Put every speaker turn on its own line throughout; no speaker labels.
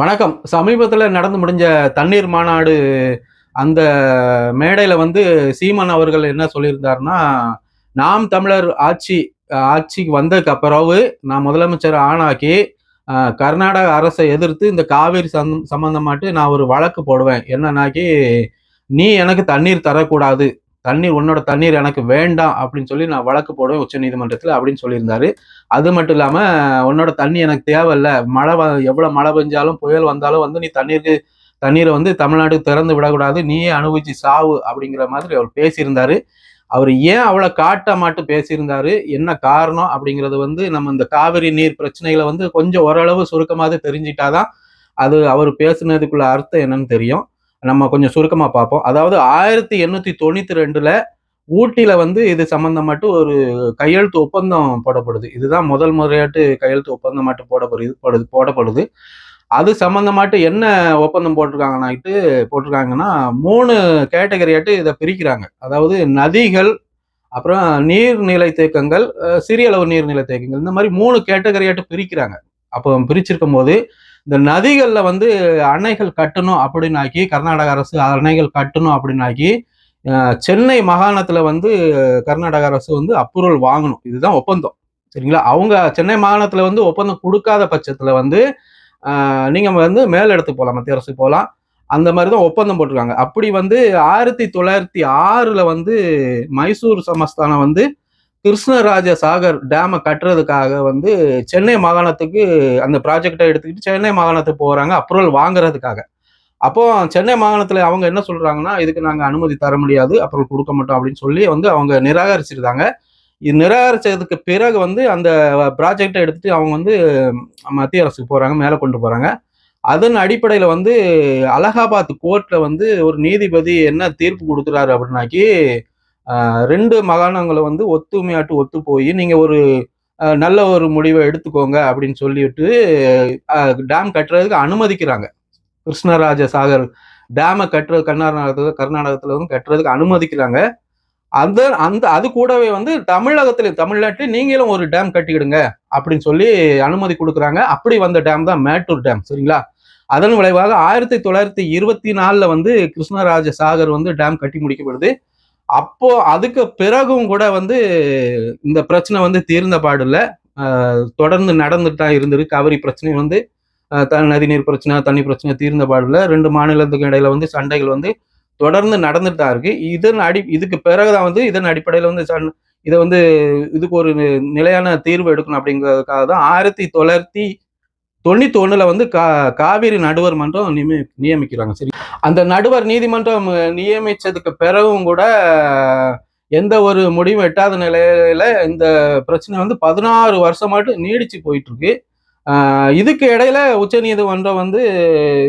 வணக்கம். சமீபத்தில் நடந்து முடிஞ்ச தண்ணீர் மாநாடு அந்த மேடையில் வந்து சீமான் அவர்கள் என்ன சொல்லியிருந்தாருன்னா நாம் தமிழர் ஆட்சி ஆட்சிக்கு வந்ததுக்கு பிறகு நான் முதலமைச்சர் ஆனாக்கி கர்நாடக அரசை எதிர்த்து இந்த காவிரி சம் சம்பந்தமாட்டு நான் ஒரு வழக்கு போடுவேன். என்னன்னாக்கி நீ எனக்கு தண்ணீர் தரக்கூடாது. தண்ணீர் உன்னோட தண்ணீர் எனக்கு வேண்டாம் அப்படின்னு சொல்லி நான் வழக்கு போடுவேன் உச்ச நீதிமன்றத்தில் அப்படின்னு சொல்லியிருந்தாரு. அது மட்டும் இல்லாமல் உன்னோட தண்ணி எனக்கு தேவையில்ல. மழை வ- மழை பெஞ்சாலும் புயல் வந்தாலும் வந்து நீ தண்ணீருக்கு தண்ணீரை வந்து தமிழ்நாடு திறந்து விடக்கூடாது. நீயே அனுபவிச்சு சாவு அப்படிங்கிற மாதிரி அவர் பேசியிருந்தாரு. அவர் ஏன் அவ்வளோ காட்ட மாட்டு பேசியிருந்தாரு? என்ன காரணம் அப்படிங்கிறது வந்து நம்ம இந்த காவிரி நீர் பிரச்சனைகளை வந்து கொஞ்சம் ஓரளவு சுருக்கமாக தெரிஞ்சிட்டாதான் அது அவர் பேசுனதுக்குள்ள அர்த்தம் என்னன்னு தெரியும். நம்ம கொஞ்சம் சுருக்கமாக பார்ப்போம். அதாவது ஆயிரத்தி எண்ணூற்றி தொண்ணூற்றி ரெண்டில் ஊட்டியில் வந்து இது சம்மந்தமாட்டு ஒரு கையெழுத்து ஒப்பந்தம் போடப்படுது. இதுதான் முதல் முறையாட்டு கையெழுத்து ஒப்பந்தம் மட்டும் போடப்படுது போடுது போடப்படுது. அது சம்மந்தமாட்டு என்ன ஒப்பந்தம் போட்டிருக்காங்கன்னாட்டு போட்டிருக்காங்கன்னா மூணு கேட்டகரியாட்டு இதை பிரிக்கிறாங்க. அதாவது நதிகள் அப்புறம் நீர்நிலை தேக்கங்கள் சிறிய அளவு நீர்நிலை தேக்கங்கள். இந்த மாதிரி மூணு கேட்டகரியாட்டு பிரிக்கிறாங்க. அப்போ பிரிச்சிருக்கும் போது இந்த நதிகளில் வந்து அணைகள் கட்டணும் அப்படின்னாக்கி கர்நாடக அரசு அணைகள் கட்டணும் அப்படின்னாக்கி சென்னை மாகாணத்தில் வந்து கர்நாடக அரசு வந்து அப்ரூவல் வாங்கணும். இதுதான் ஒப்பந்தம். சரிங்களா? அவங்க சென்னை மாகாணத்தில் வந்து ஒப்பந்தம் கொடுக்காத பட்சத்தில் வந்து நீங்கள் வந்து மேல் இடத்துக்கு போகலாம் மத்திய அரசுக்கு போகலாம் அந்த மாதிரி தான் ஒப்பந்தம் போட்டிருக்காங்க. அப்படி வந்து ஆயிரத்தி தொள்ளாயிரத்தி ஆறில் வந்து மைசூர் சமஸ்தானம் வந்து கிருஷ்ணராஜ சாகர் டேமை கட்டுறதுக்காக வந்து சென்னை மாகாணத்துக்கு அந்த ப்ராஜெக்டை எடுத்துக்கிட்டு சென்னை மாகாணத்துக்கு போகிறாங்க அப்ரூவல் வாங்குறதுக்காக. அப்போ சென்னை மாகாணத்தில் அவங்க என்ன சொல்கிறாங்கன்னா இதுக்கு நாங்கள் அனுமதி தர முடியாது அப்ரூவல் கொடுக்க மாட்டோம் அப்படின்னு சொல்லி வந்து அவங்க நிராகரிச்சிருந்தாங்க இது நிராகரிச்சதுக்கு பிறகு வந்து அந்த ப்ராஜெக்டை எடுத்துட்டு அவங்க வந்து மத்திய அரசுக்கு போகிறாங்க மேலே கொண்டு போகிறாங்க அதன் அடிப்படையில் வந்து அலகாபாத் கோர்ட்டில் வந்து ஒரு நீதிபதி என்ன தீர்ப்பு கொடுக்குறாரு அப்படின்னாக்கி ரெண்டு மாகாணங்களை வந்து ஒத்துமையாட்டு ஒத்து போய் நீங்கள் ஒரு நல்ல ஒரு முடிவை எடுத்துக்கோங்க அப்படின்னு சொல்லிட்டு டேம் கட்டுறதுக்கு அனுமதிக்கிறாங்க. கிருஷ்ணராஜ சாகர் டேமை கட்டுறது கர்நாடகத்துல கர்நாடகத்தில் வந்து கட்டுறதுக்கு அனுமதிக்கிறாங்க. அந்த அந்த அது கூடவே வந்து தமிழகத்தில் தமிழ்நாட்டில் நீங்களும் ஒரு டேம் கட்டிக்கிடுங்க அப்படின்னு சொல்லி அனுமதி கொடுக்குறாங்க. அப்படி வந்த டேம் தான் மேட்டூர் டேம் சரிங்களா? அதன் விளைவாக ஆயிரத்தி தொள்ளாயிரத்தி இருபத்தி நாலில் வந்து கிருஷ்ணராஜ சாகர் வந்து டேம் கட்டி முடிக்கப்படுது. அப்போ அதுக்கு பிறகும் கூட வந்து இந்த பிரச்சனை வந்து தீர்ந்த பாடல தொடர்ந்து நடந்துட்டு தான் இருந்தது. காவிரி பிரச்சனை வந்து த- நதிநீர் பிரச்சனை தண்ணி பிரச்சனை தீர்ந்த பாடில்ல. ரெண்டு மாநிலத்துக்கு இடையில வந்து சண்டைகள் வந்து தொடர்ந்து நடந்துட்டு தான் இருக்கு. இதன் அடி இதுக்கு பிறகுதான் வந்து இதன் அடிப்படையில் வந்து சண் இதை வந்து இதுக்கு ஒரு நி- நிலையான தீர்வு எடுக்கணும் அப்படிங்கிறதுக்காக தான் ஆயிரத்தி தொள்ளாயிரத்தி தொண்ணூத்தி ஒண்ணுல வந்து கா காவிரி நடுவர் மன்றம் நியமி நியமிக்கிறாங்க. சரி. அந்த நடுவர் நீதிமன்றம் நியமிச்சதுக்கு பிறகும் கூட எந்த ஒரு முடிவும் எட்டாத நிலையில இந்த பிரச்சனை வந்து பதினாறு வருஷமாட்டு நீடிச்சு போயிட்டு இருக்கு இதுக்கு இடையில உச்ச நீதிமன்றம் வந்து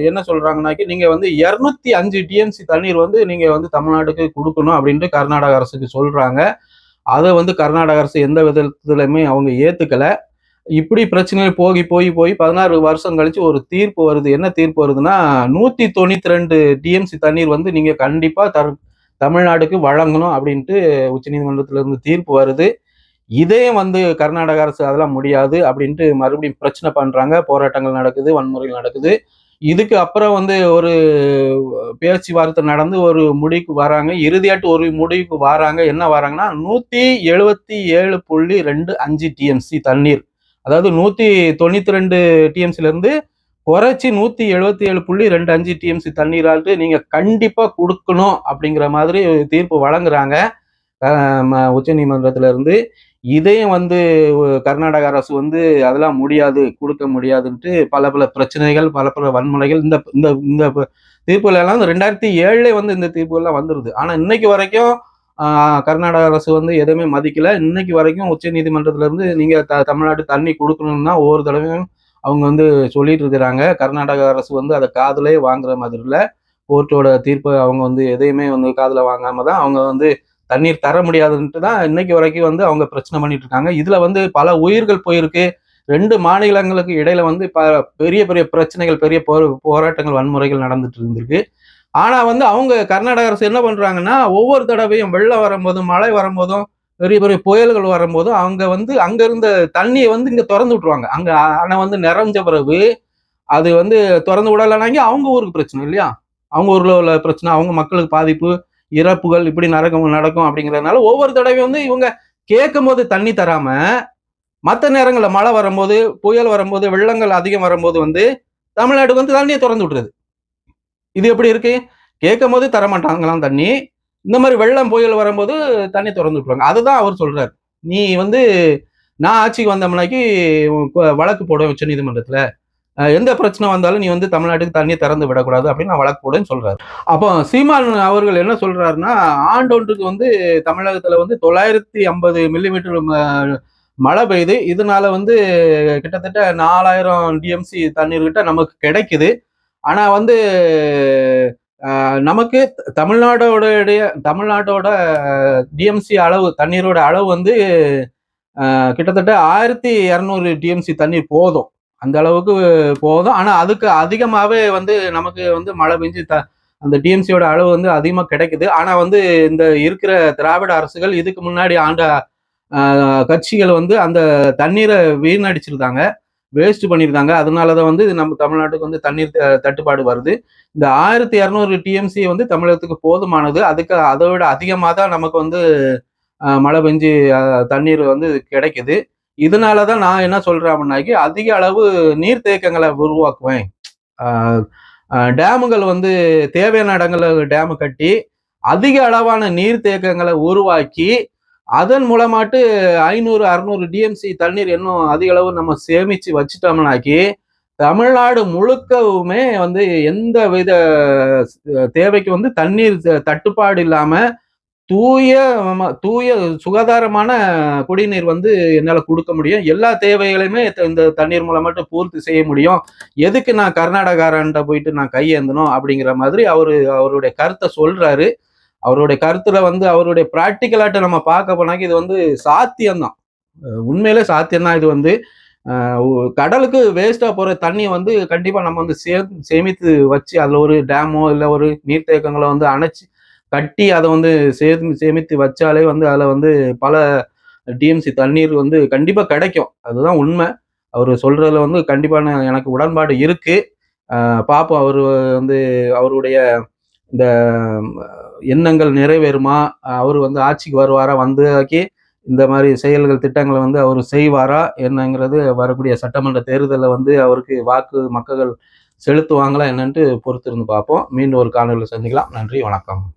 என்ன சொல்றாங்கன்னாக்கி நீங்க வந்து இருநூத்தி அஞ்சு டிஎம்சி தண்ணீர் வந்து நீங்க வந்து தமிழ்நாட்டுக்கு கொடுக்கணும் அப்படின்ட்டு கர்நாடக அரசுக்கு சொல்றாங்க. அதை வந்து கர்நாடக அரசு எந்த விதத்துலையுமே அவங்க ஏத்துக்கல. இப்படி பிரச்சனைகள் போகி போய் போய் பதினாறு வருஷம் கழிச்சு ஒரு தீர்ப்பு வருது. என்ன தீர்ப்பு வருதுன்னா நூத்தி தொண்ணூத்தி ரெண்டு டிஎம்சி தண்ணீர் வந்து நீங்க கண்டிப்பா தர் தமிழ்நாடுக்கு வழங்கணும் அப்படின்ட்டு உச்சநீதிமன்றத்துல இருந்து தீர்ப்பு வருது. இதே வந்து கர்நாடக அரசு அதெல்லாம் முடியாது அப்படின்ட்டு மறுபடியும் பிரச்சனை பண்றாங்க. போராட்டங்கள் நடக்குது வன்முறைகள் நடக்குது. இதுக்கு அப்புறம் வந்து ஒரு பேச்சுவார்த்தை நடந்து ஒரு முடிவுக்கு வராங்க. இறுதியாட்டு ஒரு முடிவுக்கு வராங்க. என்ன வராங்கன்னா நூத்தி எழுபத்தி ஏழு புள்ளி ரெண்டு அஞ்சு டிஎம்சி தண்ணீர் அதாவது நூத்தி தொண்ணூத்தி ரெண்டு டிஎம்சில இருந்து குறைச்சி நூத்தி எழுபத்தி ஏழு புள்ளி ரெண்டு அஞ்சு டிஎம்சி தண்ணீராட்டு நீங்க கண்டிப்பா கொடுக்கணும் அப்படிங்கிற மாதிரி தீர்ப்பு வழங்குறாங்க. உச்ச நீதிமன்றத்துல இருந்து இதையும் வந்து கர்நாடக அரசு வந்து அதெல்லாம் முடியாது கொடுக்க முடியாதுன்ட்டு பல பல பிரச்சனைகள் பல பல வன்முறைகள் இந்த இந்த இந்த ப- தீர்ப்புகள் எல்லாம் வந்து ரெண்டாயிரத்தி ஏழுல வந்து இந்த தீர்ப்புகள்லாம் வந்துருது. ஆனா இன்னைக்கு வரைக்கும் கர்நாடக அரசு வந்து எதுவுமே மதிக்கல. இன்னைக்கு வரைக்கும் உச்ச நீதிமன்றத்துல இருந்து த தமிழ்நாட்டு தண்ணி கொடுக்கணும்னா ஒவ்வொரு தடவையும் அவங்க வந்து சொல்லிட்டு இருக்கிறாங்க. கர்நாடக அரசு வந்து அதை காதலே வாங்குற மாதிரி இல்லை. கோர்ட்டோட தீர்ப்பை அவங்க வந்து எதையுமே வந்து காதில் வாங்காம தான் அவங்க வந்து தண்ணீர் தர முடியாதுன்ட்டு தான் இன்னைக்கு வரைக்கும் வந்து அவங்க பிரச்சனை பண்ணிட்டு இருக்காங்க. இதில் வந்து பல உயிர்கள் போயிருக்கு. ரெண்டு மாநிலங்களுக்கு இடையில வந்து ப பெரிய பெரிய பிரச்சனைகள் பெரிய போ போராட்டங்கள் வன்முறைகள் நடந்துட்டு இருந்திருக்கு. ஆனால் வந்து அவங்க கர்நாடக அரசு என்ன பண்ணுறாங்கன்னா ஒவ்வொரு தடவையும் வெள்ளம் வரும்போதும் மழை வரும்போதும் பெரிய பெரிய புயல்கள் வரும்போதும் அவங்க வந்து அங்கே இருந்த தண்ணியை வந்து இங்கே திறந்து விட்ருவாங்க அங்கே ஆனால் வந்து நிறைஞ்ச பிறகு அது வந்து திறந்து விடலைனாங்க அவங்க ஊருக்கு பிரச்சனை இல்லையா? அவங்க ஊரில் உள்ள பிரச்சனை அவங்க மக்களுக்கு பாதிப்பு இறப்புகள் இப்படி நடக்கும் நடக்கும் அப்படிங்கிறதுனால ஒவ்வொரு தடவையும் வந்து இவங்க கேட்கும் போது தண்ணி தராம மற்ற நேரங்களில் மழை வரும்போது புயல் வரும்போது வெள்ளங்கள் அதிகம் வரும்போது வந்து தமிழ்நாடு வந்து தண்ணியை திறந்து விட்டுறது. இது எப்படி இருக்கு? கேட்கும் போது தரமாட்டாங்களாம் தண்ணி. இந்த மாதிரி வெள்ளம் புயல் வரும்போது தண்ணி திறந்து விட்டுருவாங்க. அதுதான் அவர் சொல்றாரு. நீ வந்து நான் ஆட்சிக்கு வந்தோம்னாக்கி வழக்கு போடுவேன் உச்ச நீதிமன்றத்துல. எந்த பிரச்சனை வந்தாலும் நீ வந்து தமிழ்நாட்டுக்கு தண்ணி திறந்து விடக்கூடாது அப்படின்னு நான் வழக்கு போடுன்னு சொல்றாரு. அப்போ சீமான் அவர்கள் என்ன சொல்றாருன்னா ஆண்டொன்றுக்கு வந்து தமிழகத்துல வந்து தொள்ளாயிரத்தி ஐம்பது மில்லிமீட்டர் மழை பெய்யுது. இதனால வந்து கிட்டத்தட்ட நாலாயிரம் டிஎம்சி தண்ணீர் கிட்ட நமக்கு கிடைக்குது. ஆனா வந்து நமக்கு தமிழ்நாடோடைய தமிழ்நாட்டோட டிஎம்சி அளவு தண்ணீரோட அளவு வந்து கிட்டத்தட்ட ஆயிரத்தி இரநூறு டிஎம்சி தண்ணீர் போதும். அந்த அளவுக்கு போதும். ஆனால் அதுக்கு அதிகமாகவே வந்து நமக்கு வந்து மழை பெஞ்சு த அந்த டிஎம்சியோட அளவு வந்து அதிகமாக கிடைக்குது. ஆனால் வந்து இந்த இருக்கிற திராவிட அரசுகள் இதுக்கு முன்னாடி ஆண்ட கட்சிகள் வந்து அந்த தண்ணீரை வீணடிச்சிருக்காங்க வேஸ்ட் பண்ணியிருந்தாங்க அதனால தான் வந்து நம்ம தமிழ்நாட்டுக்கு வந்து தண்ணீர் தட்டுப்பாடு வருது. இந்த ஆயிரத்தி இரநூறு டிஎம்சி வந்து தமிழகத்துக்கு போதுமானது. அதுக்கு அதை விட அதிகமாக தான் நமக்கு வந்து மழை பெஞ்சு தண்ணீர் வந்து கிடைக்குது. இதனால தான் நான் என்ன சொல்றேன் அப்படின்னாக்கி அதிக அளவு நீர்த்தேக்கங்களை உருவாக்குவேன். டேமுகள் வந்து தேவையான இடங்களில் டேமு கட்டி அதிக அளவான நீர்த்தேக்கங்களை உருவாக்கி அதன் மூலமாட்டு ஐநூறு அறுநூறு டிஎம்சி தண்ணீர் இன்னும் அதிக அளவு நம்ம சேமிச்சு வச்சுட்டோம்னாக்கி தமிழ்நாடு முழுக்கவுமே வந்து எந்த வித தேவைக்கு வந்து தண்ணீர் தட்டுப்பாடு இல்லாம தூய தூய சுகாதாரமான குடிநீர் வந்து என்னால் கொடுக்க முடியும். எல்லா தேவைகளையுமே இந்த தண்ணீர் மூலம் மட்டும் பூர்த்தி செய்ய முடியும். எதுக்கு நான் கர்நாடகாரன்ட்ட போயிட்டு நான் கையேந்தணும் அப்படிங்கிற மாதிரி அவரு அவருடைய கருத்தை சொல்றாரு. அவருடைய கருத்துல வந்து அவருடைய ப்ராக்டிக்கலாட்ட நம்ம பார்க்க போனாக்க இது வந்து சாத்தியம்தான். உண்மையிலே சாத்தியம்தான் இது வந்து. கடலுக்கு வேஸ்டா போற தண்ணியை வந்து கண்டிப்பா நம்ம வந்து சே சேமித்து வச்சு அதுல ஒரு டேமோ இல்லை ஒரு நீர்த்தேக்கங்களை வந்து அணைச்சு கட்டி அதை வந்து சே சேமித்து வச்சாலே வந்து அதில் வந்து பல டிஎம்சி தண்ணீர் வந்து கண்டிப்பாக கிடைக்கும். அதுதான் உண்மை. அவர் சொல்றதுல வந்து கண்டிப்பான எனக்கு உடன்பாடு இருக்கு. பார்ப்போம் அவர் வந்து அவருடைய இந்த எண்ணங்கள் நிறைவேறுமா? அவர் வந்து ஆட்சிக்கு வருவாரா? வந்தாக்கி இந்த மாதிரி செயல்கள் திட்டங்களை வந்து அவர் செய்வாரா? என்னங்கிறது வரக்கூடிய சட்டமன்ற தேர்தலில் வந்து அவருக்கு வாக்கு மக்கள் செலுத்துவாங்களா என்னன்ட்டு பொறுத்திருந்து பார்ப்போம். மீண்டும் ஒரு காணொலியில் சந்திக்கலாம். நன்றி வணக்கம்.